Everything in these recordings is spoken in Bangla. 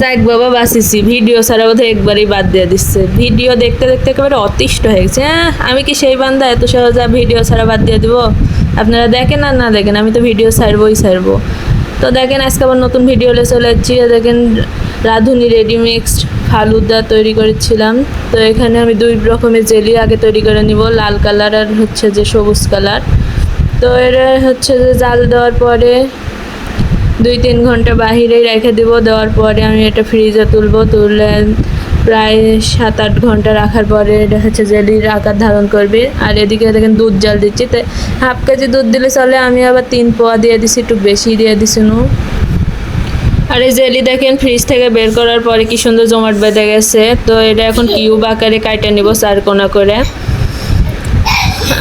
যাক বাবা বাঁচিছি ভিডিও ছাড়া বোধহয় একবারই বাদ দিয়ে দিচ্ছে। ভিডিও দেখতে দেখতে একেবারে অতিষ্ঠ হয়ে গেছে। হ্যাঁ আমি কি সেই বান্দা? এত সহজে ভিডিও ছাড়া বাদ দিয়ে দিব? আপনারা দেখেন আর না দেখেন, আমি তো ভিডিও ছাড়বই ছাড়বো। তো দেখেন, আজকে আবার নতুন ভিডিও নিয়ে চলে যাচ্ছি। দেখেন, রাঁধুনি রেডিমিক্সড ফালুদা তৈরি করেছিলাম। তো এখানে আমি দুই রকমের জেলি আগে তৈরি করে নিব। লাল কালার আর হচ্ছে যে সবুজ কালার। তো এটা হচ্ছে যে জাল দেওয়ার পরে দুই তিন ঘণ্টা বাহিরেই রেখে দিব, দেওয়ার পরে আমি এটা ফ্রিজে তুলবো তুললে প্রায় সাত আট ঘণ্টা রাখার পরে এটা হচ্ছে জেলির আকার ধারণ করবে। আর এদিকে দেখেন দুধ জাল দিচ্ছি, তো হাফ কেজি দুধ দিলে চলে, আমি আবার তিন পোয়া দিয়ে দিছি, একটু বেশি দিয়ে দিছি নু আর এই জেলি দেখেন ফ্রিজ থেকে বের করার পরে কি সুন্দর জমাট বেঁধে গেছে, তো এটা এখন কিউব আকারে কাইটে নিব চার কোনা করে।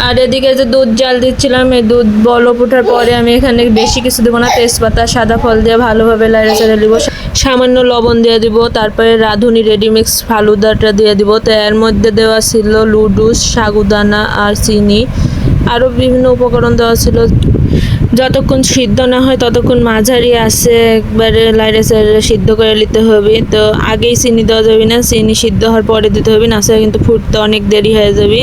আর এদিকে যে দুধ জাল দিচ্ছিলাম, এই দুধ বলক ওঠার পরে আমি এখানে বেশি কিছু দেবো না, তেজপাতা, সাদা ফল দিয়ে ভালোভাবে লাইড়ে চেড়ে দিব সামান্য লবণ দিয়ে দিব, তারপরে রাঁধুনি রেডিমিক্স ফালুদাটা দিয়ে দিব। তো এর মধ্যে দেওয়া ছিল লুডুস, সাগুদানা আর চিনি। আরও বিভিন্ন উপকরণ দেওয়া ছিল। যতক্ষণ সিদ্ধ না হয় ততক্ষণ মাঝারি আছে, একবারে লাইরে সাইডে সিদ্ধ করে নিতে হবে। তো আগেই চিনি দেওয়া যাবে না, চিনি সিদ্ধ হওয়ার পরে দিতে হবে, না কিন্তু ফুটতে অনেক দেরি হয়ে যাবে।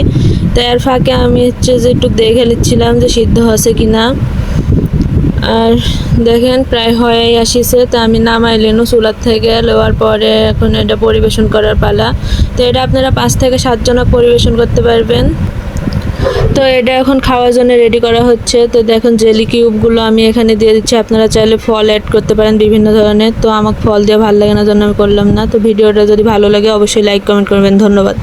তো এর ফাঁকে আমি হচ্ছে যে একটু দেখে নিচ্ছিলাম যে সিদ্ধ হয়েছে কি না আর দেখেন, প্রায় হয়েই আসিছে, তো আমি নামাই লেনু চুলার থেকে নেওয়ার পরে এখন এটা পরিবেশন করার পালা। তো এটা আপনারা পাঁচ থেকে সাতজনক পরিবেশন করতে পারবেন। তো এটা এখন খাওয়ার জন্য রেডি করা হচ্ছে। তো দেখুন জেলি কিউবগুলো আমি এখানে দিয়ে দিচ্ছি। আপনারা চাইলে ফল অ্যাড করতে পারেন বিভিন্ন ধরনের। তো আমাকে ফল দিয়ে ভালো লাগে না, জন্য আমি করলাম না। তো ভিডিওটা যদি ভালো লাগে, অবশ্যই লাইক কমেন্ট করবেন। ধন্যবাদ।